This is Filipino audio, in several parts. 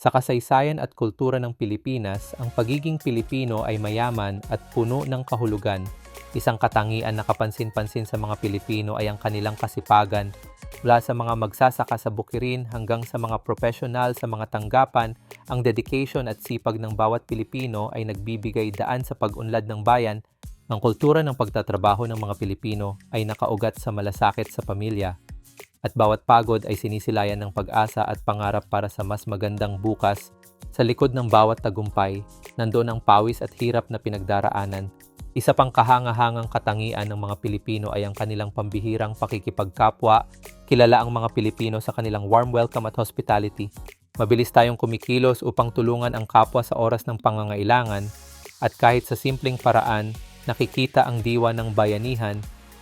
Sa kasaysayan at kultura ng Pilipinas, ang pagiging Pilipino ay mayaman at puno ng kahulugan. Isang katangian na kapansin-pansin sa mga Pilipino ay ang kanilang kasipagan. Mula sa mga magsasaka sa bukirin hanggang sa mga profesional sa mga tanggapan, ang dedication at sipag ng bawat Pilipino ay nagbibigay daan sa pag-unlad ng bayan. Ang kultura ng pagtatrabaho ng mga Pilipino ay nakaugat sa malasakit sa pamilya at bawat pagod ay sinisilayan ng pag-asa at pangarap para sa mas magandang bukas. Sa likod ng bawat tagumpay, nandoon ang pawis at hirap na pinagdaraanan. Isa pang kahangahangang katangian ng mga Pilipino ay ang kanilang pambihirang pakikipagkapwa. Kilala ang mga Pilipino sa kanilang warm welcome at hospitality. Mabilis tayong kumikilos upang tulungan ang kapwa sa oras ng pangangailangan at kahit sa simpleng paraan, nakikita ang diwa ng bayanihan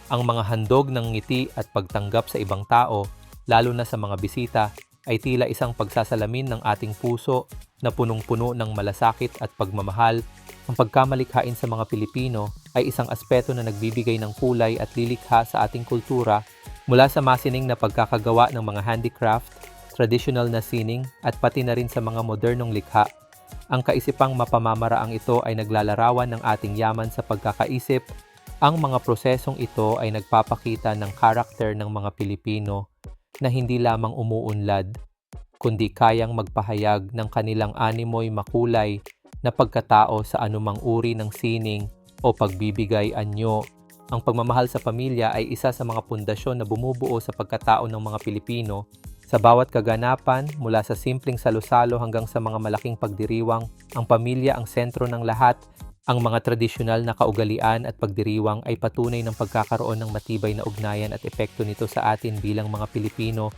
ang mga handog ng ngiti at pagtanggap sa ibang tao, lalo na sa mga bisita, ay tila isang pagsasalamin ng ating puso na punong-puno ng malasakit at pagmamahal. Ang pagkamalikhain sa mga Pilipino ay isang aspeto na nagbibigay ng kulay at lilikha sa ating kultura mula sa masining na pagkakagawa ng mga handicraft, traditional na sining at pati na rin sa mga modernong likha. Ang kaisipang mapamamaraang ito ay naglalarawan ng ating yaman sa pagkakaisip, ang mga prosesong ito ay nagpapakita ng karakter ng mga Pilipino na hindi lamang umuunlad, kundi kayang magpahayag ng kanilang animoy makulay na pagkatao sa anumang uri ng sining o pagbibigay anyo. Ang pagmamahal sa pamilya ay isa sa mga pundasyon na bumubuo sa pagkatao ng mga Pilipino. Sa bawat kaganapan, mula sa simpleng salusalo hanggang sa mga malaking pagdiriwang, ang pamilya ang sentro ng lahat ang mga tradisyonal na kaugalian at pagdiriwang ay patunay ng pagkakaroon ng matibay na ugnayan at epekto nito sa atin bilang mga Pilipino.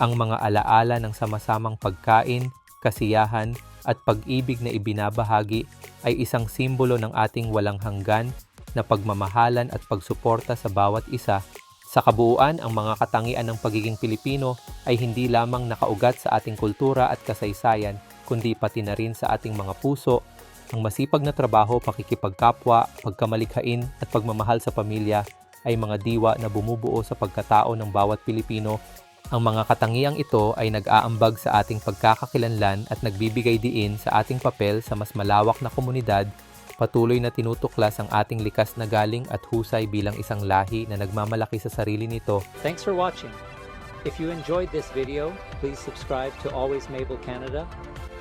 Ang mga alaala ng sama-samang pagkain, kasiyahan at pag-ibig na ibinabahagi ay isang simbolo ng ating walang hanggan na pagmamahalan at pagsuporta sa bawat isa. Sa kabuuan, ang mga katangian ng pagiging Pilipino ay hindi lamang nakaugat sa ating kultura at kasaysayan, kundi pati na rin sa ating mga puso, ang masipag na trabaho, pakikipagkapwa, pagkamalikhain at pagmamahal sa pamilya ay mga diwa na bumubuo sa pagkatao ng bawat Pilipino. Ang mga katangiang ito ay nag-aambag sa ating pagkakakilanlan at nagbibigay diin sa ating papel sa mas malawak na komunidad, patuloy na tinutuklas ang ating likas na galing at husay bilang isang lahi na nagmamalaki sa sarili nito. Thanks for watching. If you enjoyed this video, please subscribe to Always Mabel Canada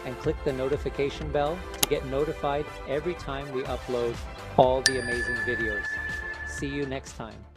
and click the notification bell get notified every time we upload all the amazing videos. See you next time.